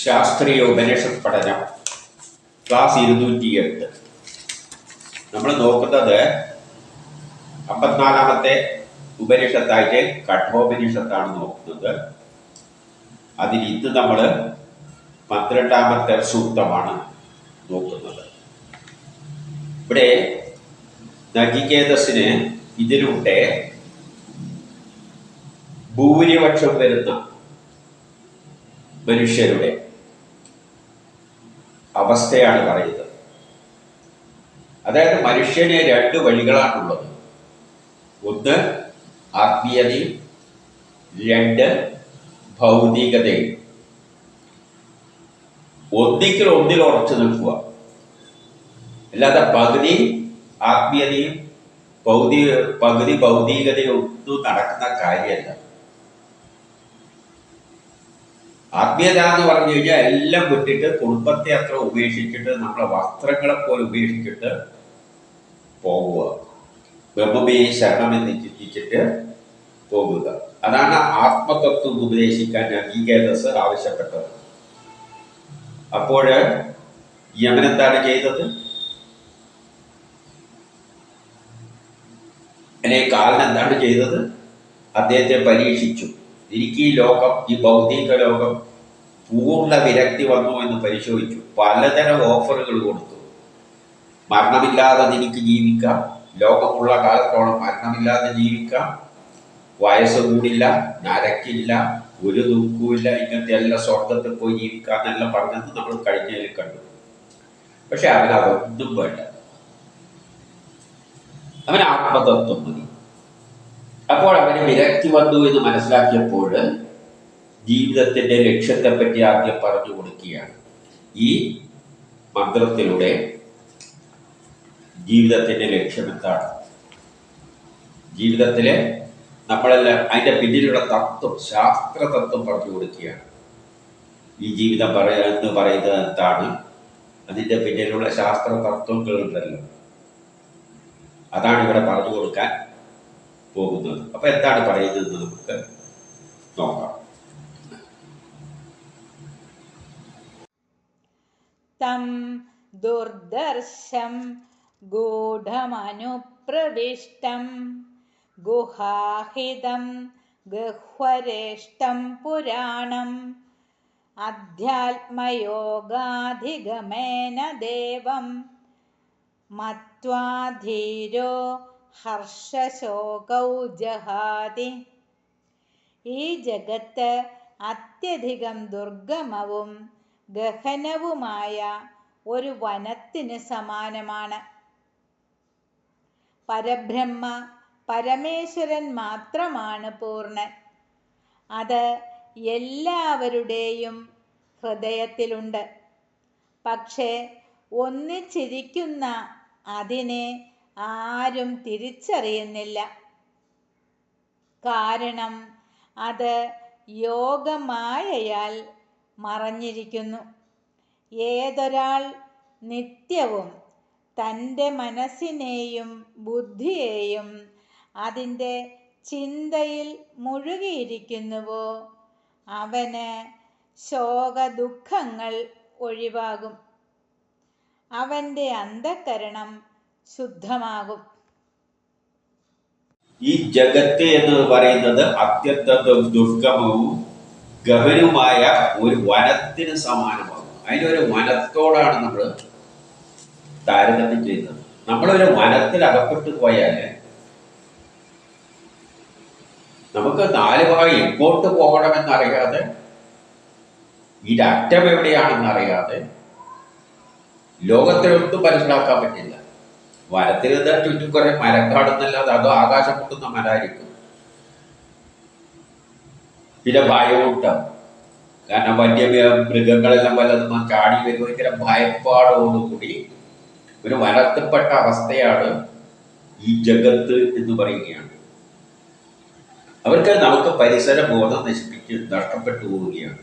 ശാസ്ത്രീയ ഉപനിഷത്ത് പഠനം ക്ലാസ് ഇരുന്നൂറ്റി എട്ട് നമ്മൾ നോക്കുന്നത് അമ്പത്തിനാലാമത്തെ ഉപനിഷത്തായിട്ട് കഠോപനിഷത്താണ് നോക്കുന്നത്. അതിൽ ഇന്ന് നമ്മൾ പന്ത്രണ്ടാമത്തെ സൂക്തമാണ് നോക്കുന്നത്. ഇവിടെ നജികേതസിന് ഇതിലൂടെ ഭൂരിപക്ഷം വരുന്ന മനുഷ്യരുടെ അവസ്ഥയാണ് പറയുന്നത്. അതായത് മനുഷ്യനെ രണ്ട് വഴികളാണുള്ളത്. ഒന്ന് ആത്മീയതയും രണ്ട് ഭൗതികതയും. ഒന്നിക്കൽ ഒന്നിൽ ഉറച്ചു നിൽക്കുക. അല്ലാതെ പകുതി ആത്മീയതയും ഭൗതിക പകുതി ഭൗതികതയും ഒന്നും നടക്കുന്ന കാര്യമല്ല. ആത്മീയത എന്ന് പറഞ്ഞു കഴിഞ്ഞാൽ എല്ലാം വിട്ടിട്ട് കുടുംബത്തെ അത്ര ഉപേക്ഷിച്ചിട്ട് നമ്മളെ വസ്ത്രങ്ങളെ പോലെ ഉപേക്ഷിച്ചിട്ട് പോവുക. ബ്രഹ്മമേ ശരണമെന്ന് ചിന്തിച്ചിട്ട് പോകുക. അതാണ് ആത്മതത്വം ഉപദേശിക്കാൻ അംഗീകേതസ് ആവശ്യപ്പെട്ടത്. അപ്പോൾ യമൻ എന്താണ് ചെയ്തത്? അല്ലെ കാലൻ എന്താണ് ചെയ്തത്? അദ്ദേഹത്തെ പരീക്ഷിച്ചു. എനിക്ക് ഈ ലോകം ഈ ഭൗതിക ലോകം പൂർണ വിരക്തി വന്നു എന്ന് പരിശോധിച്ചു. പലതരം ഓഫറുകൾ കൊടുത്തു. മരണമില്ലാതെ എനിക്ക് ജീവിക്കാം. ലോകമുള്ള കാലത്തോളം മരണമില്ലാതെ ജീവിക്കാം. വയസ്സ് കൂടില്ല നരക്കില്ല ഒരു ദുഃഖവുമില്ല. ഇങ്ങനത്തെ എല്ലാ സ്വർഗത്തിൽ പോയി ജീവിക്കാം എന്നെല്ലാം പറഞ്ഞത് നമ്മൾ കഴിഞ്ഞതിൽ കണ്ടു. പക്ഷെ അവനതൊന്നും വേണ്ട. അവൻ ആത്മതത്വം മതി. അപ്പോൾ അവന് വിരക്തി വന്നു എന്ന് മനസ്സിലാക്കിയപ്പോൾ ജീവിതത്തിന്റെ ലക്ഷ്യത്തെപ്പറ്റി ആദ്യം പറഞ്ഞു കൊടുക്കുകയാണ്. ഈ മന്ത്രത്തിലൂടെ ജീവിതത്തിന്റെ ലക്ഷ്യം എന്താണ്? ജീവിതത്തിലെ നമ്മളെല്ലാം അതിന്റെ പിന്നിലുള്ള തത്വം ശാസ്ത്ര തത്വം പറഞ്ഞു കൊടുക്കുകയാണ്. ഈ ജീവിതം പറയ എന്ന് പറയുന്നത് എന്താണ്? അതിന്റെ പിന്നിലുള്ള ശാസ്ത്ര തത്വങ്ങളുണ്ടല്ലോ അതാണ് ഇവിടെ പറഞ്ഞു കൊടുക്കാൻ പോകുന്നത്. അപ്പൊ എന്താണ് പറയുന്നത് നമുക്ക് നോക്കാം. തം ദുർദർശം ഗൂഢമനുപ്രവിഷ്ടം ഗുഹാഹിതം ഗഹ്വരേഷ്ടം പുരാണം അധ്യാത്മയോഗാധിഗമേന ദേവം മത്വാധീരോ ഹർഷശോകൗ ജഹാതി ഈ ജഗത്ത് അത്യധികം ദുർഗമവും ഗഹനവുമായ ഒരു വനത്തിന് സമാനമാണ്. പരബ്രഹ്മ പരമേശ്വരൻ മാത്രമാണ് പൂർണൻ. അത് എല്ലാവരുടെയും ഹൃദയത്തിലുണ്ട്. പക്ഷേ ഒന്നിച്ചിരിക്കുന്ന അതിനെ ആരും തിരിച്ചറിയുന്നില്ല. കാരണം അത് യോഗമായയാൽ മറഞ്ഞിരിക്കുന്നു. ഏതൊരാൾ നിത്യവും തന്റെ മനസ്സിനെയും ബുദ്ധിയെയും അതിന്റെ ചിന്തയിൽ മുഴുകിയിരിക്കുന്നുവോ അവന് ശോകദുഃഖങ്ങൾ ഒഴിവാകും. അവന്റെ അന്ധകരണം ശുദ്ധമാകും. ഈ ജഗത്ത് എന്ന് പറയുന്നത് അത്യന്തം ദുർഗമവും ഗഹനവുമായ ഒരു വനത്തിന് സമാനമാകും അതിനൊരു വനത്തോടാണ് നമ്മൾ താരതമ്യം ചെയ്യുന്നത്. നമ്മളൊരു വനത്തിൽ അകപ്പെട്ടു പോയാൽ നമുക്ക് നാല് ഭാഗം എങ്ങോട്ട് പോകണമെന്നറിയാതെ ഇതിന്റെ അറ്റം എവിടെയാണെന്നറിയാതെ ലോകത്തിലൊന്നും മനസ്സിലാക്കാൻ പറ്റില്ല. വനത്തിൽ നിന്ന് ചുറ്റും കുറെ മരക്കാടുന്നല്ലാതെ അതോ ആകാശം പൊട്ടുന്ന മരായിരിക്കും പിന്നെ ഭയവും ഉണ്ടാവും കാരണം വന്യ മൃഗങ്ങളെല്ലാം വല്ലതും ചാടി വരുമ്പോൾ ഭയങ്കര ഭയപ്പാടോടുകൂടി ഒരു വനത്തിൽപ്പെട്ട അവസ്ഥയാണ് ഈ ജഗത്ത് എന്ന് പറയുകയാണ്. അവർക്ക് നമുക്ക് പരിസര ബോധം നശിപ്പിച്ച് നഷ്ടപ്പെട്ടു പോവുകയാണ്.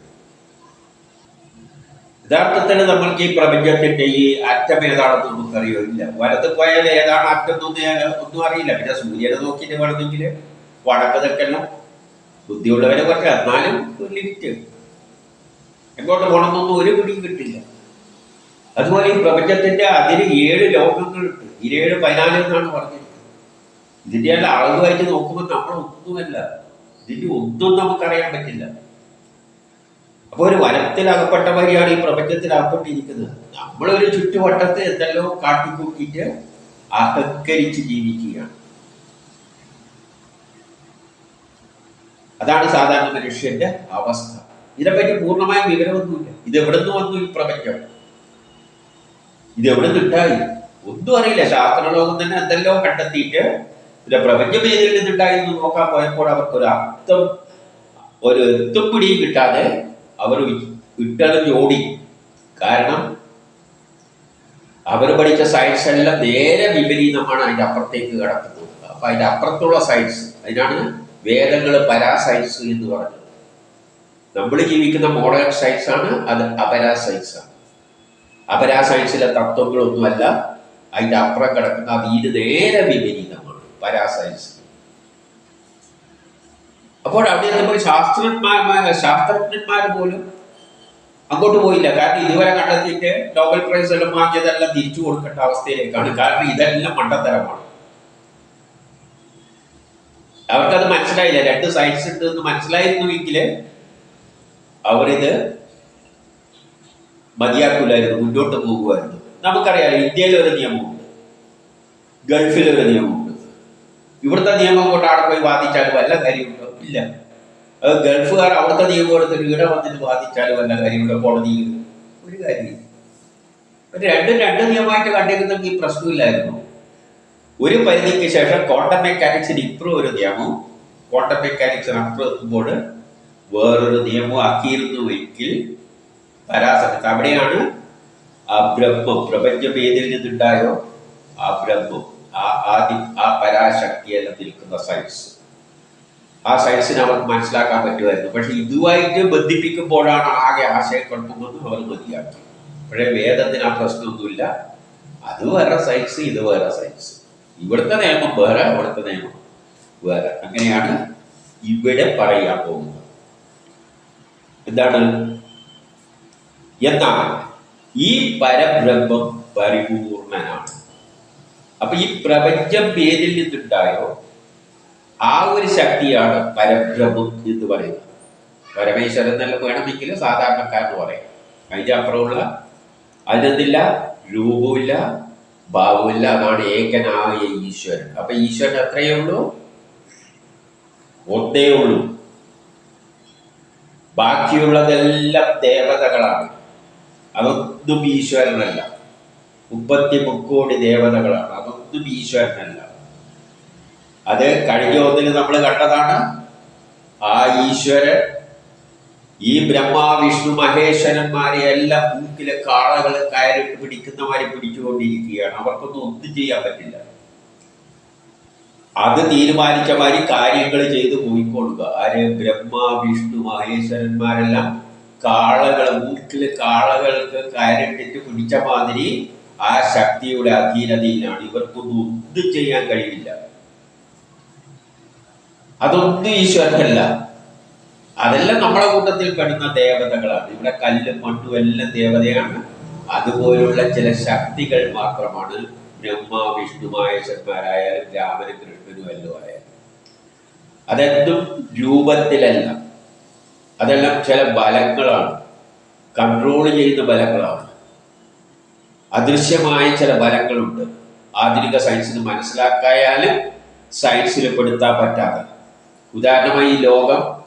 യഥാർത്ഥത്തിൽ നമ്മൾക്ക് ഈ പ്രപഞ്ചത്തിന്റെ ഈ അറ്റം ഏതാണെന്ന് നമുക്കറിയില്ല വലത്ത് പോയാൽ ഏതാണ് അറ്റം എന്നൊന്നും ഒന്നും അറിയില്ല. പിന്നെ സൂര്യനെ നോക്കിയിട്ട് വേണമെങ്കിൽ വടക്ക് തെക്കെല്ലാം ബുദ്ധിയുള്ളവരെ കുറച്ച്. എന്നാലും ഒരു ലിമിറ്റ് എങ്ങോട്ട് പോകണമെന്നൊന്നും ഒരു പിടിയും കിട്ടില്ല. അതുപോലെ ഈ പ്രപഞ്ചത്തിന്റെ അതിന് ഏഴ് ലോകങ്ങളുണ്ട് ഏഴ് പതിനാല് എന്നാണ് പറഞ്ഞിരിക്കുന്നത്. ഇതിന്റെ അളവ് അളവുമായിട്ട് നോക്കുമ്പോൾ നമ്മൾ ഒന്നുമല്ല. ഇതിന്റെ ഒന്നും നമുക്കറിയാൻ പറ്റില്ല. അപ്പൊ ഒരു വനത്തിൽ അകപ്പെട്ടവരെയാണ് ഈ പ്രപഞ്ചത്തിൽ അകപ്പെട്ടിരിക്കുന്നത് നമ്മളൊരു ചുറ്റുവട്ടത്ത് എന്തെല്ലോ കാട്ടിക്കൂട്ടിയിട്ട് അഹങ്കരിച്ച് ജീവിക്കുകയാണ്. അതാണ് സാധാരണ മനുഷ്യന്റെ അവസ്ഥ. ഇതിനെപ്പറ്റി പൂർണമായ വിവരമൊന്നുമില്ല. ഇത് എവിടെ നിന്ന് വന്നു ഈ പ്രപഞ്ചം? ഇത് എവിടെ നിന്നുണ്ടായി ഒന്നും അറിയില്ല. ശാസ്ത്രലോകം തന്നെ എന്തെല്ലോ കണ്ടെത്തിയിട്ട് ഇതിന്റെ പ്രപഞ്ചം ഏതിൽ നിന്നുണ്ടായി എന്ന് നോക്കാൻ പോയപ്പോൾ അവർക്ക് ഒരു അർത്ഥം ഒരു എത്തും പിടിയും കിട്ടാതെ അവർ വിട്ടത് ഓടി. കാരണം അവർ പഠിച്ച സയൻസ് എല്ലാം നേരെ വിപരീതമാണ് അതിന്റെ അപ്പുറത്തേക്ക് കിടക്കുന്നത് അപ്പൊ അതിന്റെ അപ്പുറത്തുള്ള സയൻസ് അതിനാണ് വേദങ്ങൾ പരാ സയൻസ് എന്ന് പറഞ്ഞത്. നമ്മൾ ജീവിക്കുന്ന മോഡേൺ സയൻസ് ആണ് അത് അപരാ സയൻസ് ആണ്. അപരാ സയൻസിലെ തത്വങ്ങളൊന്നുമല്ല അതിന്റെ അപ്പുറം കിടക്കുന്ന അതിന് നേരെ വിപരീതമാണ് പരാ സയൻസ് അപ്പോൾ അവിടെ എത്തുമ്പോൾ ശാസ്ത്രജ്ഞന്മാർ ശാസ്ത്രജ്ഞന്മാർ പോലും അങ്ങോട്ട് പോയില്ല. കാരണം ഇതുവരെ കണ്ടെത്തിയിട്ട് നോബൽ പ്രൈസ് എല്ലാം വാങ്ങിയതെല്ലാം തിരിച്ചു കൊടുക്കേണ്ട അവസ്ഥയിലേക്കാണ്. കാരണം ഇതെല്ലാം മണ്ടത്തരമാണ്. അവർക്കത് മനസ്സിലായില്ല. രണ്ട് സയൻസ് ഉണ്ട് എന്ന് മനസ്സിലായിരുന്നുവെങ്കിൽ അവരിത് മതിയാക്കൂലായിരുന്നു. മുന്നോട്ട് പോകുമായിരുന്നു. നമുക്കറിയാം ഇന്ത്യയിൽ ഒരു നിയമമുണ്ട്. ഗൾഫിൽ ഒരു നിയമമുണ്ട്. ഇവിടുത്തെ നിയമം കൊണ്ട് അവിടെ പോയി വാദിച്ചാൽ വല്ല കാര്യമുണ്ടോ? ഇല്ല. അത് ഗൾഫുകാർ അവിടുത്തെ നിയമപോലത്തെ ഇവിടെ വന്നിട്ട് ബാധിച്ചാലും വല്ല കാര്യമുണ്ടോ കോടതിയിൽ ഒരു കാര്യമില്ല. രണ്ടും രണ്ട് നിയമമായിട്ട് കണ്ടിരുന്നെങ്കിൽ പ്രശ്നമില്ലായിരുന്നു. ഒരു പരിധിക്ക് ശേഷം ക്വാണ്ടം മെക്കാനിക്സിന് ഇപ്പുറം ഒരു നിയമം. ക്വാണ്ടം മെക്കാനിക്സിന് അപ്പുറം വേറൊരു നിയമം ആക്കിയിരുന്നുവെങ്കിൽ പരാസക്ത. അവിടെയാണ് ആ ബ്രഹ്മം പ്രപഞ്ചം ഏതിൽ നിന്നുണ്ടായോ ആ ബ്രഹ്മം ആ ആദി ആ പരാശക്തിയെല്ലാം നിൽക്കുന്ന സയൻസ്. ആ സയൻസിനെ അവർക്ക് മനസ്സിലാക്കാൻ പറ്റുമായിരുന്നു. പക്ഷെ ഇതുമായിട്ട് ബന്ധിപ്പിക്കുമ്പോഴാണ് ആകെ ആശയക്കുഴപ്പമെന്ന് അവർ മതിയാക്കി പക്ഷേ വേദത്തിന് ആ പ്രശ്നമൊന്നുമില്ല. അത് വേറെ സയൻസ് ഇത് വേറെ സയൻസ് ഇവിടുത്തെ നിയമം വേറെ അവിടുത്തെ നിയമം വേറെ. അങ്ങനെയാണ് ഇവിടെ പറയാൻ പോകുന്നത്. എന്താണ്? എന്നാൽ ഈ പരബ്രഹ്മം പരിപൂർണനാണ്. അപ്പൊ ഈ പ്രപഞ്ചം പേരിൽ നിന്നുണ്ടായോ? ആ ഒരു ശക്തിയാണ് പരബ്രഹ്മം എന്ന് പറയുന്നത്. പരമേശ്വരൻ എന്നല്ല വേണമെങ്കിൽ സാധാരണക്കാരെന്ന് പറയാം. അതിന്റെ അപ്പുറമുള്ള അതിനെന്തില്ല? രൂപമില്ല ഭാവമില്ല അതാണ് ഏകനായ ഈശ്വരൻ. അപ്പൊ ഈശ്വരൻ അത്രയേ ഉള്ളൂ? ഒന്നേ ഉള്ളൂ. ബാക്കിയുള്ളതെല്ലാം ദേവതകളാണ്. അതൊന്നും ഈശ്വരനല്ല. മുപ്പത്തി മുക്കോടി ദേവതകളാണ്. അതൊന്നും ഈശ്വരനല്ല. അത് കഴിഞ്ഞ ഒന്നിന് നമ്മൾ കണ്ടതാണ് ആ ഈശ്വരൻ ഈ ബ്രഹ്മ വിഷ്ണു മഹേശ്വരന്മാരെ എല്ലാം മൂക്കിലെ കാളകൾ കയറി പിടിക്കുന്നവരെ പിടിച്ചുകൊണ്ടിരിക്കുകയാണ്. അവർക്കൊന്നും ഒന്നും ചെയ്യാൻ പറ്റില്ല. അത് തീരുമാനിച്ച മാതിരി കാര്യങ്ങൾ ചെയ്തു പോയിക്കൊള്ളുക ആര്? ബ്രഹ്മ വിഷ്ണു മഹേശ്വരന്മാരെല്ലാം കാളകൾ മൂക്കിലെ കാളകൾക്ക് കയറിട്ടിട്ട് പിടിച്ച മാതിരി ആ ശക്തിയുടെ അധീനതയിലാണ്. ഇവർക്കൊന്നും ഒന്നും ചെയ്യാൻ കഴിയില്ല അതൊന്നും ഈശ്വരനല്ല. അതെല്ലാം നമ്മളെ കൂട്ടത്തിൽ പെടുന്ന ദേവതകളാണ്. ഇവിടെ കല്ലും മണ്ണും എല്ലാം ദേവതയാണ്. അതുപോലുള്ള ചില ശക്തികൾ മാത്രമാണ് ബ്രഹ്മ വിഷ്ണു മഹേശ്വരന്മാരായാലും രാമനും കൃഷ്ണനും എല്ലാം ആയാലും. അതെന്തും രൂപത്തിലല്ല. അതെല്ലാം ചില ബലങ്ങളാണ്. കൺട്രോൾ ചെയ്യുന്ന ബലങ്ങളാണ്. അദൃശ്യമായ ചില ബലങ്ങളുണ്ട്. ആധുനിക സയൻസിന് മനസ്സിലാക്കായാലും സയൻസിൽ പെടുത്താൻ പറ്റാതെ ഉദാഹരണമായി ലോകം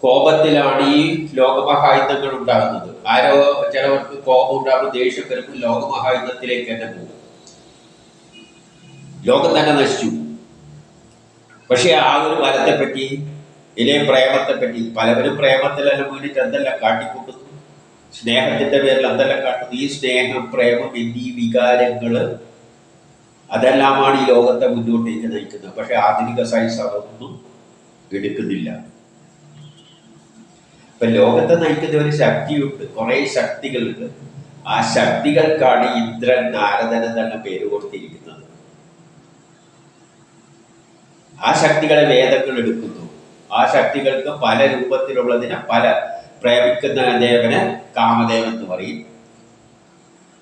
കോപത്തിലാണ് ഈ ലോകമഹായുദ്ധങ്ങൾ ഉണ്ടാകുന്നത്. ആരോ ചിലവർക്ക് കോപം ഉണ്ടാകുമ്പോൾ ദേഷ്യം വരുമ്പോൾ ലോകമഹായുദ്ധത്തിലേക്ക് തന്നെ പോകും. ലോകം തന്നെ നശിച്ചു. പക്ഷെ ആ ഒരു വലത്തെ പറ്റി പ്രേമത്തെപ്പറ്റി പ്രേമത്തെ പറ്റി പലവരും പ്രേമത്തിലെല്ലാം വീണിട്ട് എന്തെല്ലാം കാട്ടിക്കൂട്ടുന്നു സ്നേഹത്തിന്റെ പേരിൽ എന്തെല്ലാം കാട്ടുന്നു? ഈ സ്നേഹം പ്രേമം എന്നീ വികാരങ്ങൾ അതെല്ലാമാണ് ഈ ലോകത്തെ മുന്നോട്ടേക്ക് നയിക്കുന്നത്. പക്ഷെ ആധുനിക സയൻസ് അതൊന്നും എടുക്കുന്നില്ല. ഇപ്പൊ ലോകത്തെ നയിക്കുന്ന ഒരു ശക്തിയുണ്ട്. കുറെ ശക്തികളുണ്ട്. ആ ശക്തികൾക്കാണ് ഇന്ദ്രൻ നാരദൻ എന്നാണ് പേര് കൊടുത്തിരിക്കുന്നത്. ആ ശക്തികളെ വേദങ്ങൾ എടുക്കുന്നു. ആ ശക്തികൾക്ക് പല രൂപത്തിലുള്ളതിനെ പല പ്രേമിക്കുന്ന ദേവനെ കാമദേവൻ എന്ന് പറയും.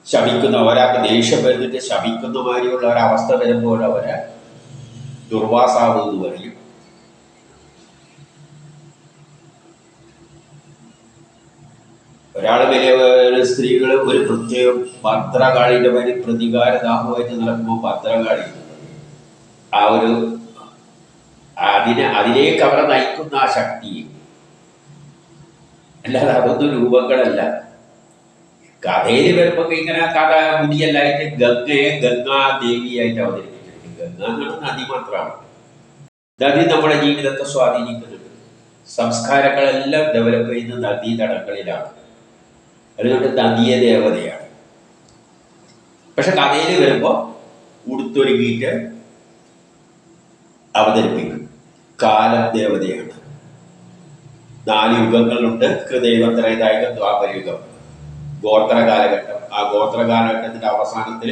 ശപിക്കുന്ന ഒരാൾക്ക് ദേഷ്യം വരുന്നിട്ട് ശപിക്കുന്ന മാതിരിയുള്ള ഒരവസ്ഥ വരുമ്പോൾ അവരെ ദുർവാസാവ് എന്ന് പറയും. ഒരാൾ വലിയ ഒരു സ്ത്രീകൾ ഒരു പ്രത്യേകം ഭദ്രകാളിയുടെ പ്രതികാര പ്രതികാരദാഹമായിട്ട് നടക്കുമ്പോൾ ഭദ്രകാളി ആ ഒരു അതിനെ അതിലേക്ക് അവരെ നയിക്കുന്ന ആ ശക്തി. അല്ലാതെ അതൊന്നും രൂപങ്ങളല്ല. കഥയിൽ വരുമ്പോ ഇങ്ങനെ കഥ മുടിയല്ലായിട്ട് ഗംഗയെ ഗംഗാദേവിയായിട്ട് അവതരിപ്പിച്ചിട്ടുണ്ട് ഗംഗ എന്നാണ് നദി മാത്രമാണ്. നദി നമ്മുടെ ജീവിതത്തെ സ്വാധീനിക്കുന്നുണ്ട്. സംസ്കാരങ്ങളെല്ലാം ഡെവലപ്പ് ചെയ്യുന്ന നദീ തടങ്ങളിലാണ് അതുകൊണ്ട് നദിയ ദേവതയാണ് പക്ഷെ കഥയിൽ വരുമ്പോൾ ഉടുത്തൊരുക്കിയിട്ട് അവതരിപ്പിക്കും കാലം ദേവതയാണ് നാല് യുഗങ്ങളുണ്ട്. ത്രൈതായുഗം ദ്വാപരയുഗം. ഗോത്ര കാലഘട്ടം ആ ഗോത്ര കാലഘട്ടത്തിന്റെ അവസാനത്തിൽ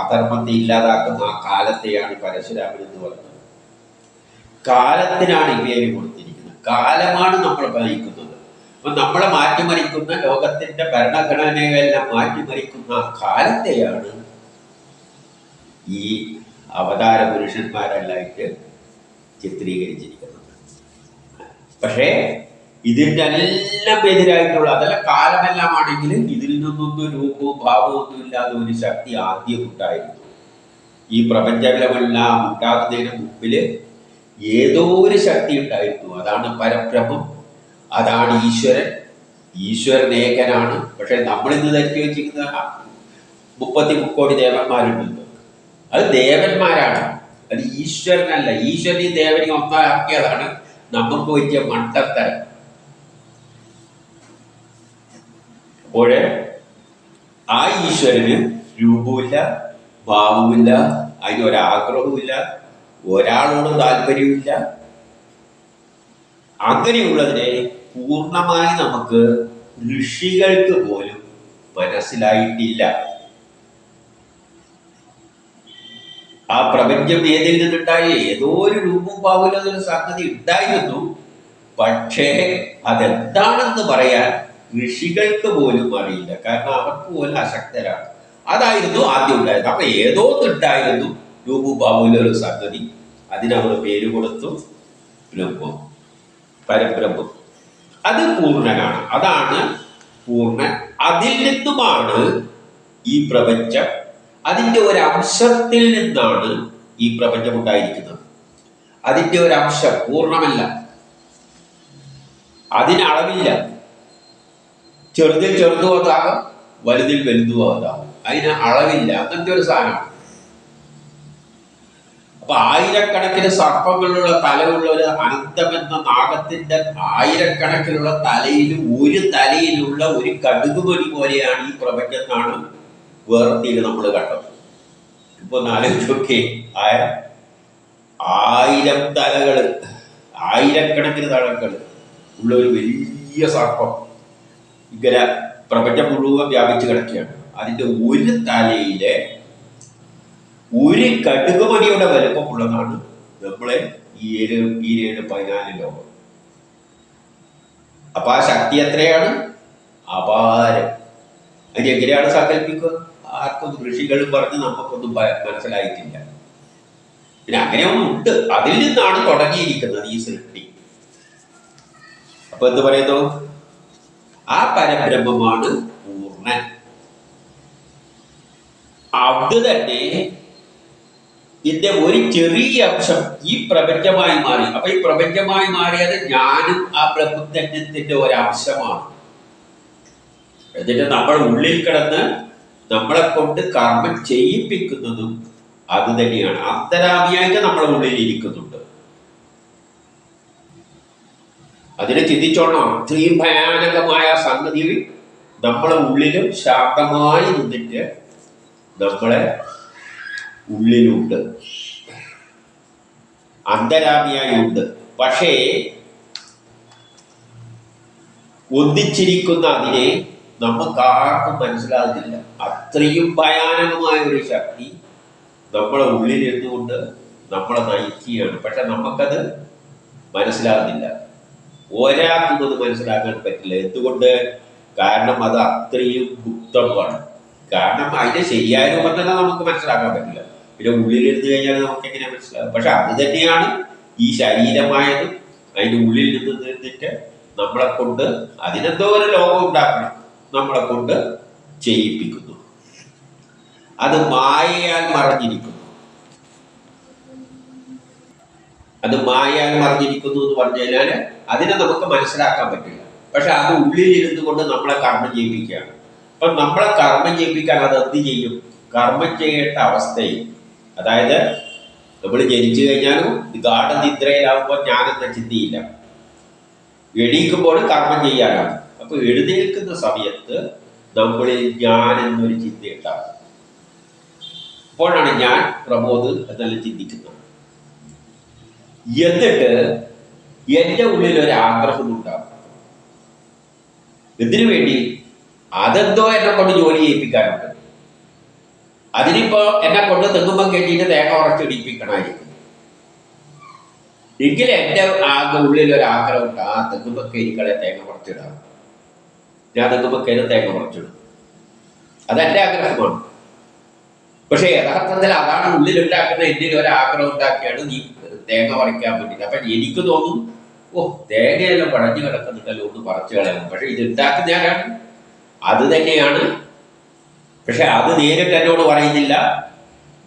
അധർമ്മത്തെ ഇല്ലാതാക്കുന്ന ആ കാലത്തെയാണ് പരശുരാമൻ എന്ന് പറയുന്നത്. കാലത്തിനാണ് പേര് കൊടുത്തിരിക്കുന്നത്. കാലമാണ് നമ്മൾ നയിക്കുന്നത് അപ്പൊ നമ്മളെ മാറ്റിമറിക്കുന്ന ലോകത്തിന്റെ ഭരണഘടനയെല്ലാം മാറ്റിമറിക്കുന്ന കാലത്തെയാണ് ഈ അവതാര പുരുഷന്മാരെല്ലായിട്ട് ചിത്രീകരിച്ചിരിക്കുന്നത്. പക്ഷേ ഇതിന്റെ എല്ലാം എതിരായിട്ടുള്ള അതല്ല കാലമെല്ലാം ആണെങ്കിൽ ഇതിൽ നിന്നൊന്നും രൂപവും ഭാവവും ഒന്നും ഇല്ലാതെ ഒരു ശക്തി ആദ്യം ഉണ്ടായിരുന്നു. ഈ പ്രപഞ്ചമെല്ലാം ഉണ്ടാകുന്നതിന് മുമ്പിൽ ഏതോ ഒരു ശക്തി ഉണ്ടായിരുന്നു. അതാണ് പരബ്രഹ്മം. അതാണ് ഈശ്വരൻ. ഈശ്വരൻ ഏകനാണ്. പക്ഷെ നമ്മൾ ഇന്ന് ധരിച്ചു വെച്ചിരിക്കുന്ന മുപ്പത്തി മുക്കോടി ദേവന്മാരുണ്ട് അത് ദേവന്മാരാണ്. അത് ഈശ്വരനല്ല. ഈശ്വരനെയും ദേവനെയും ഒന്നാക്കിയതാണ് നമുക്ക് പറ്റിയ മണ്ടത്തരം. അപ്പോൾ ആ ഈശ്വരന് രൂപവുമില്ല ഭാവവുമില്ല അതിനൊരാഗ്രഹവുമില്ല ഒരാളോടും താല്പര്യമില്ല അങ്ങനെയുള്ളതിനെ പൂർണമായി നമുക്ക് ഋഷികൾക്ക് പോലും മനസ്സിലായിട്ടില്ല. ആ പ്രപഞ്ചം ഏതിൽ നിന്നുണ്ടായി? ഏതോ ഒരു രൂപം പാവില്ലാതൊരു സംഗതി ഉണ്ടായിരുന്നു. പക്ഷേ അതെന്താണെന്ന് പറയാൻ ഋഷികൾക്ക് പോലും അറിയില്ല. കാരണം അവർക്ക് പോലും അശക്തരാണ്. അതായിരുന്നു ആദ്യം ഉണ്ടായത്. അപ്പൊ ഏതോ ഉണ്ടായിരുന്നു. രൂപം ഒരു സംഗതി അതിനവർ പേര് കൊടുത്തു. ബ്രഹ്മം പരബ്രഹ്മം അത് പൂർണനാണ്. അതാണ് പൂർണൻ. അതിൽ നിന്നുമാണ് ഈ പ്രപഞ്ചം. അതിന്റെ ഒരു അംശത്തിൽ നിന്നാണ് ഈ പ്രപഞ്ചം ഉണ്ടായിരിക്കുന്നത്. അതിന്റെ ഒരു അംശം പൂർണമല്ല. അതിന് അളവില്ല. ചെറുതിൽ ചെറുതും അതാകാം വലുതിൽ വലുതും അതാകും അതിന് അളവില്ല. അങ്ങനത്തെ ഒരു സാധനമാണ്. അപ്പൊ ആയിരക്കണക്കിന് സർപ്പങ്ങളുള്ള തലയുള്ള ഒരു അനന്തമെന്ന നാഗത്തിന്റെ ആയിരക്കണക്കിനുള്ള തലയിൽ ഒരു തലയിലുള്ള ഒരു കടുകുമണി പോലെയാണ് ഈ പ്രപഞ്ചത്താണ് വേർതിയിൽ നമ്മൾ കണ്ടത്. ഇപ്പൊ ആലോചിച്ചൊക്കെ ആയ ആയിരം തലകൾ ആയിരക്കണക്കിന് തലകൾ ഉള്ള ഒരു വലിയ സർപ്പം ഇങ്ങനെ പ്രപഞ്ചം മുഴുവൻ വ്യാപിച്ചു കിടക്കുകയാണ്. അതിന്റെ ഒരു തലയിലെ ഒരു കടുകുമണിയുടെ വലുപ്പമുള്ളതാണ് നമ്മളെ ഈ ഏഴ് ഈ ഏഴ് പതിനാല് ലോകം. അപ്പൊ ആ ശക്തി എത്രയാണ്? അപാരം. അത് എങ്ങനെയാണ് സങ്കല്പിക്കുക? ആർക്കും ഋഷികളും പറഞ്ഞ് നമുക്കൊന്നും മനസ്സിലായിട്ടില്ല. പിന്നെ അങ്ങനെയൊന്നും ഉണ്ട്. അതിൽ നിന്നാണ് തുടങ്ങിയിരിക്കുന്നത് ഈ സൃഷ്ടി. അപ്പൊ എന്ത് പറയുന്നു? ആ പരബ്രഹ്മമാണ് പൂർണൻ. അത് തന്നെ ഇതിന്റെ ഒരു ചെറിയ അംശം ഈ പ്രപഞ്ചമായി മാറി. അപ്പൊ ഈ പ്രപഞ്ചമായി മാറിയത് ഞാനും ആ ബ്രഹ്മജ്ഞത്തിന്റെ ഒരംശമാണ്. എന്നിട്ട് നമ്മൾ ഉള്ളിൽ കിടന്ന് നമ്മളെ കൊണ്ട് കർമ്മം ചെയ്യിപ്പിക്കുന്നതും അത് തന്നെയാണ്. അന്തരാമിയായിട്ട് നമ്മളെ ഉള്ളിൽ ഇരിക്കുന്നുണ്ട്. അതിനെ ചിന്തിച്ചോണം. അത്രയും ഭയാനകമായ സംഗതി നമ്മളെ ഉള്ളിലും ശാന്തമായി നിന്നിട്ട് നമ്മളെ ഉള്ളിലുണ്ട്. അന്തരാമിയായി ഉണ്ട് പക്ഷേ ഒന്നിച്ചിരിക്കുന്ന അതിനെ നമുക്ക് ആർക്കും മനസ്സിലാകുന്നില്ല. അത്രയും ഭയാനകമായ ഒരു ശക്തി നമ്മളെ ഉള്ളിൽ ഇരുന്നുകൊണ്ട് നമ്മളെ നയിക്കുകയാണ്. പക്ഷെ നമുക്കത് മനസ്സിലാകുന്നില്ല. ഒരാൾക്കും അത് മനസ്സിലാക്കാൻ പറ്റില്ല. എന്തുകൊണ്ട്? കാരണം അത് അത്രയും ഗുപ്തമാണ്. കാരണം അതിന്റെ ശരിയായ രൂപം തന്നെ നമുക്ക് മനസ്സിലാക്കാൻ പറ്റില്ല. പിന്നെ ഉള്ളിലിരുന്ന് കഴിഞ്ഞാൽ നമുക്ക് എങ്ങനെ മനസ്സിലാകും പക്ഷെ അത് തന്നെയാണ് ഈ ശരീരമായത് അതിന്റെ ഉള്ളിൽ നിന്ന് നിന്നിട്ട് നമ്മളെ കൊണ്ട് അതിനെന്തോ ഒരു ലോകം ഉണ്ടാക്കണം. നമ്മളെ കൊണ്ട് ചെയ്യിപ്പിക്കുന്നു. അത് മായയാൽ മറഞ്ഞിരിക്കുന്നു. അത് മായയാൽ മറിഞ്ഞിരിക്കുന്നു എന്ന് പറഞ്ഞു കഴിഞ്ഞാൽ അതിനെ നമുക്ക് മനസ്സിലാക്കാൻ പറ്റില്ല. പക്ഷെ അത് ഉള്ളിലിരുന്നു കൊണ്ട് നമ്മളെ കർമ്മം ചെയ്യിപ്പിക്കുകയാണ്. അപ്പൊ നമ്മളെ കർമ്മം ചെയ്യിപ്പിക്കാൻ അത് എന്ത് ചെയ്യും? കർമ്മം ചെയ്യേണ്ട അവസ്ഥയിൽ അതായത് നമ്മൾ ജനിച്ചു കഴിഞ്ഞാലും ഗാഠ നിദ്രയിലാവുമ്പോൾ ഞാനെന്ന ചിന്തിയില്ല. എണീക്കുമ്പോൾ കർമ്മം ചെയ്യാനാണ്. അപ്പൊ എഴുന്നേൽക്കുന്ന സമയത്ത് നമ്മളിൽ ഞാൻ എന്നൊരു ചിന്ത ഉണ്ടാകും. അപ്പോഴാണ് ഞാൻ പ്രമോദ് എന്നെല്ലാം ചിന്തിക്കുന്നത്. എന്നിട്ട് എന്റെ ഉള്ളിൽ ഒരു ആഗ്രഹം ഉണ്ടാകും. എന്തിനു വേണ്ടി? അതെന്തോ എന്നെ കൊണ്ട് ജോലി ചെയ്യിപ്പിക്കാനുണ്ട്. അതിനിപ്പോ എന്നെ കൊണ്ട് തെങ്ങുമ്പം കെട്ടിയിട്ട് തേങ്ങ ഇടിപ്പിക്കണമായിരിക്കും എങ്കിൽ എന്റെ ആകെ ഉള്ളിൽ ഒരു ആഗ്രഹം ഉണ്ട്. ആ തെങ്ങുമ്പക്കേരിക്കളെ തേങ്ങ കുറച്ചിടാം. ഞാൻ തെങ്ങുമ്പക്കേര് തേങ്ങ കുറച്ചിടും. അതെന്റെ ആഗ്രഹമാണ്. പക്ഷെ യഥാർത്ഥത്തിൽ അതാണ് ഉള്ളിലുണ്ടാക്കുന്ന എന്നിൽ ഒരു ആഗ്രഹം ഉണ്ടാക്കിയാണ് നീ തേങ്ങ പറിക്കാൻ പറ്റില്ല അപ്പൊ എനിക്ക് തോന്നും ഓ തേങ്ങയെല്ലാം പടഞ്ഞു കിടക്കുന്നുണ്ടല്ലോ ഒന്ന് പറിച്ചു കളയണം. പക്ഷെ ഇത് ഉണ്ടാക്കുന്ന ആരാണ്? അത് തന്നെയാണ് പക്ഷെ അത് നേരിട്ട് എന്നോട് പറയുന്നില്ല.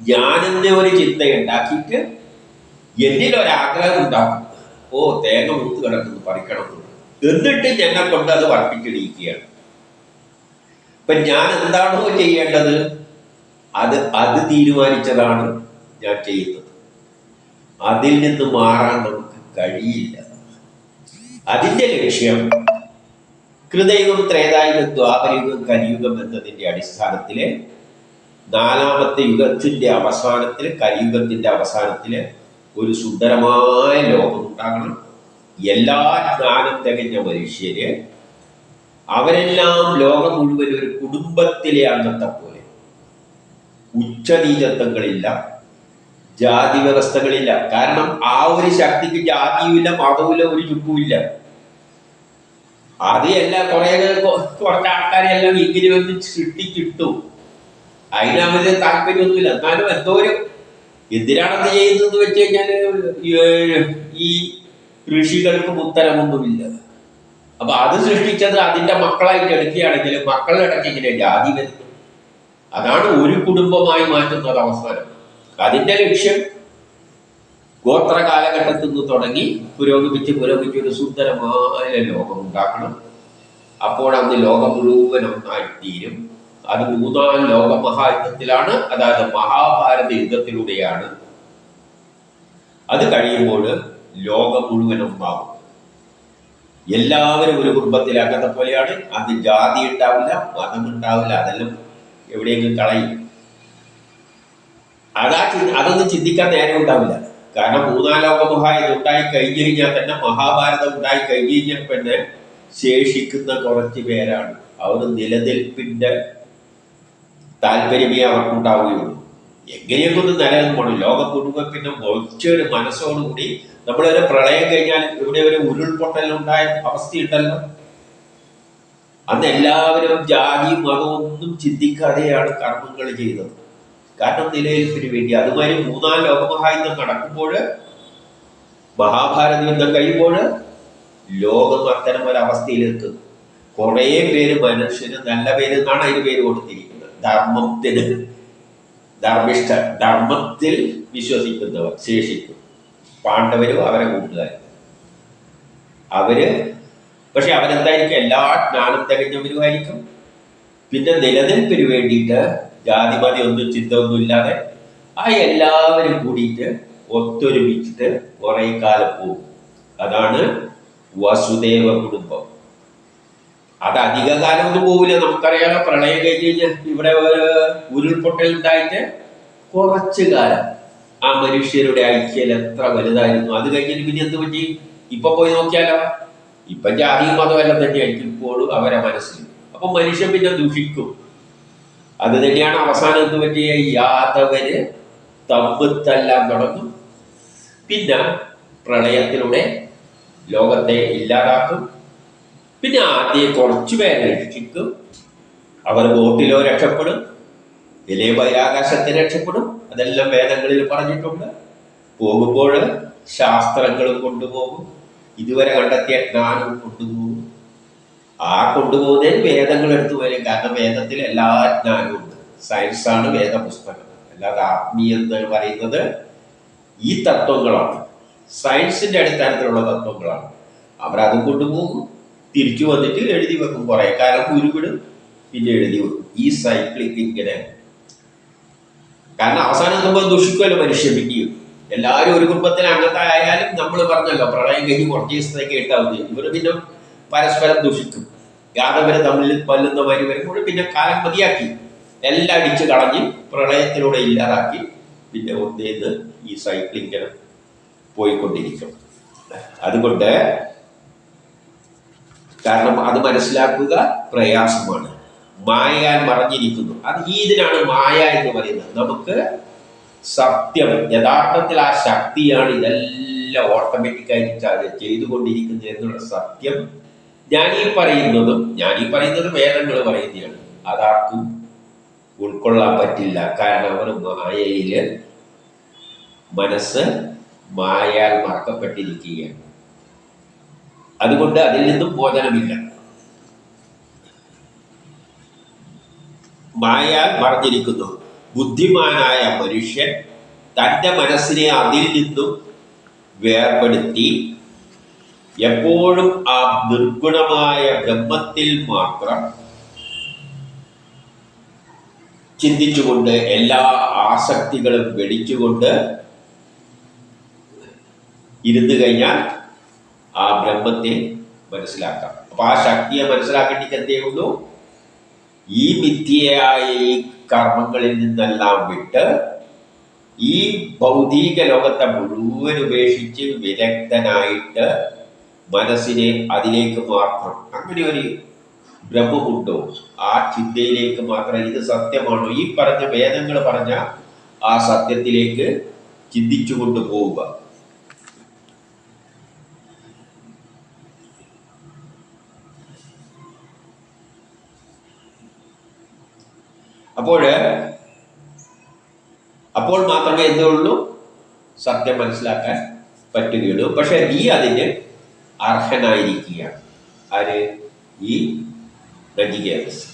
ഞാനെന്ന ഒരു ചിന്ത ഉണ്ടാക്കിയിട്ട് എന്നിൽ ഉണ്ടാക്കും ഓ തേങ്ങ മൂത്ത് കിടക്കുന്നു പറിക്കണം. എന്നിട്ട് ഞങ്ങൾ കൊണ്ട് അത് വർപ്പിച്ചിടിക്കുകയാണ് ഇപ്പൊ ഞാൻ എന്താണോ ചെയ്യേണ്ടത്? അത് അത് തീരുമാനിച്ചതാണ് ഞാൻ ചെയ്യുന്നത്. അതിൽ നിന്ന് മാറാൻ നമുക്ക് കഴിയില്ല. അതിന്റെ ലക്ഷ്യം കൃതയുഗം ത്രേതായുഗം ദ്വാപരയുഗം കലിയുഗം എന്നതിന്റെ അടിസ്ഥാനത്തിൽ നാലാമത്തെ യുഗത്തിന്റെ അവസാനത്തിൽ കലിയുഗത്തിന്റെ അവസാനത്തിൽ ഒരു സുന്ദരമായ ലോകം ഉണ്ടാകണം. എല്ലാ ജ്ഞാനം തികഞ്ഞ മനുഷ്യര് അവരെല്ലാം ലോകം മുഴുവൻ ഒരു കുടുംബത്തിലെ അംഗത്തെ പോലെ. ഉച്ചനീചത്വങ്ങളില്ല ജാതി വ്യവസ്ഥകളില്ല കാരണം ആ ഒരു ശക്തിക്ക് ജാതിയുമില്ല മതവുമില്ല ഒരു ചുക്കുമില്ല. എല്ലാം കുറെ കുറച്ച് ആൾക്കാരെ എല്ലാം ഇങ്ങനെ വന്ന് സൃഷ്ടിച്ചിട്ടു അതിന് അവർ താല്പര്യമൊന്നുമില്ല. എന്നാലും എന്തോ ഒരു എന്തിനാണത് ചെയ്യുന്നത് വെച്ച് കഴിഞ്ഞാൽ ഈ- ഈ ഋഷികൾക്കും ഉത്തരമൊന്നുമില്ല. അപ്പൊ അത് സൃഷ്ടിച്ചത് അതിന്റെ മക്കളായിട്ട് എടുക്കുകയാണെങ്കിൽ മക്കളുടെ ഇടയ്ക്ക് ഇങ്ങനെ ജാതി വരുന്നു. അതാണ് ഒരു കുടുംബമായി മാറ്റുന്നത് അവസാനം. അതിന്റെ ലക്ഷ്യം ഗോത്ര കാലഘട്ടത്തിൽ നിന്ന് തുടങ്ങി പുരോഗമിച്ച് പുരോഗമിച്ച് ഒരു സുന്ദരമായ ലോകം ഉണ്ടാക്കണം അപ്പോൾ ലോകം മുഴുവൻ ഒന്നായി തീരും അത് മൂന്നാം ലോക മഹായുദ്ധത്തിലാണ് അതായത് മഹാഭാരത യുദ്ധത്തിലൂടെയാണ്. അത് കഴിയുമ്പോൾ ലോകം മുഴുവൻ ഒന്നാകും എല്ലാവരും ഒരു കുടുംബത്തിലാക്കാത്ത പോലെയാണ്. അന്ന് ജാതി ഉണ്ടാവില്ല മതം ഉണ്ടാവില്ല അതെല്ലാം എവിടെയെങ്കിലും കളയും. അതാ അതൊന്നും ചിന്തിക്കാൻ നേരം ഉണ്ടാവില്ല. കാരണം മൂന്നാലോക മഹായുദ്ധം ഉണ്ടായി കഴിഞ്ഞു കഴിഞ്ഞാൽ തന്നെ മഹാഭാരതം ഉണ്ടായി കഴിഞ്ഞു കഴിഞ്ഞാൽ പിന്നെ ശേഷിക്കുന്ന കുറച്ച് പേരാണ്. അവർ നിലനിൽപ്പിന്റെ താല്പര്യമേ അവർക്കുണ്ടാവുകയുള്ളൂ. എങ്ങനെയൊക്കെ ഒന്ന് നിലനിൽക്കണം ലോകം മുഴുവൻ പിന്നെ ഒറ്റൊരു മനസ്സോടുകൂടി നമ്മളൊരു പ്രളയം കഴിഞ്ഞാൽ ഇവിടെ ഒരു ഉരുൾപൊട്ടൽ ഉണ്ടായ അവസ്ഥയുണ്ടല്ലോ. അന്ന് എല്ലാവരും ജാതിയും മതമൊന്നും ചിന്തിക്കാതെയാണ് കർമ്മങ്ങൾ ചെയ്തത്. കാരണം നിലനിൽപ്പിന് വേണ്ടി അതുമാതിരി മൂന്നാം ലോകമഹായുദ്ധം നടക്കുമ്പോൾ മഹാഭാരത യുദ്ധം കഴിയുമ്പോൾ ലോകം അത്തരം ഒരു കുറേ പേര് മനുഷ്യന് നല്ല പേര് എന്നാണ് അതിന് പേര് കൊടുത്തിരിക്കുന്നത്. ധർമ്മത്തിന്. ധർമ്മിഷ്ഠ ധർമ്മത്തിൽ വിശ്വസിക്കുന്നവർ ശേഷിക്കും. പാണ്ഡവരും അവരെ കൂട്ടുകാരും. അവർ പക്ഷെ അവരെന്തായിരിക്കും? എല്ലാ ജ്ഞാനം തികഞ്ഞവരുമായിരിക്കും. പിന്നെ നിലനിൽപ്പിന് വേണ്ടിയിട്ട് ജാതിമതി ഒന്നും ചിന്ത ഒന്നും ഇല്ലാതെ ആ എല്ലാവരും കൂടിയിട്ട് ഒത്തൊരുമിച്ചിട്ട് കുറെ കാലം പോകും. അതാണ് വസുദേവ കുടുംബം. അത് അധിക കാലമൊന്നും പോവില്ല. നമുക്കറിയാം പ്രളയം കഴിഞ്ഞ് കഴിഞ്ഞാൽ ഇവിടെ ഒരു ഉരുൾപൊട്ടൽ ഉണ്ടായിട്ട് കുറച്ചു കാലം ആ മനുഷ്യരുടെ ഐക്യം എത്ര വലുതായിരുന്നു. അത് കഴിഞ്ഞിട്ട് പിന്നെ എന്ത് പറ്റി? ഇപ്പൊ പോയി നോക്കിയാലോ? ഇപ്പൊ ജാതിയും മതമെല്ലാം തന്നെയായിരിക്കും. ഇപ്പോഴും അവരെ മനസ്സിൽ. അപ്പൊ മനുഷ്യൻ പിന്നെ ദുഷിക്കും. അത് തന്നെയാണ് അവസാനം എന്ത് പറ്റിയ? യാദവര് തമ്മിൽ തല്ലാൻ തുടങ്ങും. പിന്നെ പ്രളയത്തിലൂടെ ലോകത്തെ ഇല്ലാതാക്കും. പിന്നെ ആദ്യം കുറച്ചു പേരെ രക്ഷിക്കും. അവർ ബോട്ടിലോ രക്ഷപ്പെടും. ഇല്ലേ ബഹിരാകാശത്തെ രക്ഷപ്പെടും. അതെല്ലാം വേദങ്ങളിൽ പറഞ്ഞിട്ടുണ്ട്. പോകുമ്പോൾ ശാസ്ത്രങ്ങളും കൊണ്ടുപോകും. ഇതുവരെ കണ്ടെത്തിയ ജ്ഞാനവും കൊണ്ടുപോകും. ആ കൊണ്ടുപോകുന്നതിന് വേദങ്ങൾ എടുത്തു വരും. കാരണം വേദത്തിൽ എല്ലാ ജ്ഞാനവും ഉണ്ട്. സയൻസാണ് വേദപുസ്തകം. അല്ലാതെ ആത്മീയ പറയുന്നത് ഈ തത്വങ്ങളാണ്. സയൻസിന്റെ അടിസ്ഥാനത്തിലുള്ള തത്വങ്ങളാണ്. അവരത് കൊണ്ടുപോകും തിരിച്ചു വന്നിട്ട് എഴുതി വെക്കും. കുറെ കാലം ഉരുവിടും പിന്നെ എഴുതി വെക്കും. ഈ സൈക്ലിക് ഇങ്ങനെ കാരണം അവസാനം നമ്മൾ ദുഷിക്കുമല്ലോ മനുഷ്യൻ പിന്നെയും എല്ലാവരും ഒരു കുടുംബത്തിന് അംഗത്തെ ആയാലും നമ്മൾ പറഞ്ഞല്ലോ പ്രളയം കഴിഞ്ഞ് കുറച്ച് ദിവസത്തേക്ക് ഉണ്ടാവും ഇവർ പിന്നെ പരസ്പരം ദുഷിക്കും. യാദവര് തമ്മിൽ കൊല്ലുന്ന വരി വരുമ്പോൾ പിന്നെ കാലം മതിയാക്കി. എല്ലാം അടിച്ചു കളഞ്ഞ് പ്രളയത്തിലൂടെ ഇല്ലാതാക്കി പിന്നെ ഒന്നേന്ന് ഈ സൈക്ലിങ്ങനെ പോയിക്കൊണ്ടിരിക്കും. അതുകൊണ്ട് കാരണം അത് മനസ്സിലാക്കുക പ്രയാസമാണ്. മായാൻ മറഞ്ഞിരിക്കുന്നു. അത് ഈ ഇതിനാണ് മായ എന്ന് പറയുന്നത്. നമുക്ക് സത്യം യഥാർത്ഥത്തിൽ ആ ശക്തിയാണ് ഇതെല്ലാം ഓട്ടോമാറ്റിക്കായിട്ട് ചെയ്തുകൊണ്ടിരിക്കുന്നത് എന്നുള്ള സത്യം ഞാൻ ഈ പറയുന്നതും ഞാൻ ഈ പറയുന്നത് വേദങ്ങൾ പറയുന്നതാണ്. അതാർക്കും ഉൾക്കൊള്ളാൻ പറ്റില്ല. കാരണം അവർ മായയിൽ മനസ്സ് മായാൽ മറക്കപ്പെട്ടിരിക്കുകയാണ്. അതുകൊണ്ട് അതിൽ നിന്നും ബോധനമില്ല മായാൽ മറഞ്ഞിരിക്കുന്നു. ബുദ്ധിമാനായ മനുഷ്യൻ തന്റെ മനസ്സിനെ അതിൽ നിന്നും വേർപെടുത്തി എപ്പോഴും ആ നിർഗുണമായ ബ്രഹ്മത്തിൽ മാത്രം ചിന്തിച്ചുകൊണ്ട് എല്ലാ ആസക്തികളും വെടിച്ചുകൊണ്ട് ഇരുന്നു കഴിഞ്ഞാൽ ആ ബ്രഹ്മത്തെ മനസ്സിലാക്കാം. അപ്പൊ ആ ശക്തിയെ മനസ്സിലാക്കേണ്ടിക്ക് എന്തേ ഉള്ളൂ? ഈ മിഥ്യയായ ഈ കർമ്മങ്ങളിൽ നിന്നെല്ലാം വിട്ട് ഈ ഭൗതിക ലോകത്തെ മുഴുവൻ ഉപേക്ഷിച്ച് വിദഗ്ധനായിട്ട് മനസ്സിനെ അതിലേക്ക് മാത്രം അങ്ങനെ ഒരു ബ്രഹ്മമുണ്ടോ? ആ ചിന്തയിലേക്ക് മാത്രം ഇത് സത്യമാണോ? ഈ പറഞ്ഞ വേദങ്ങൾ പറഞ്ഞ ആ സത്യത്തിലേക്ക് ചിന്തിച്ചു കൊണ്ടുപോവുക അപ്പോൾ അപ്പോൾ മാത്രമേ എന്തുള്ളൂ? സത്യം മനസ്സിലാക്കാൻ പറ്റുകയുള്ളൂ. പക്ഷെ നീ അതിന് അർഹനായിരിക്കുകയാണ്. ആര്? ഈ നജികേതസ്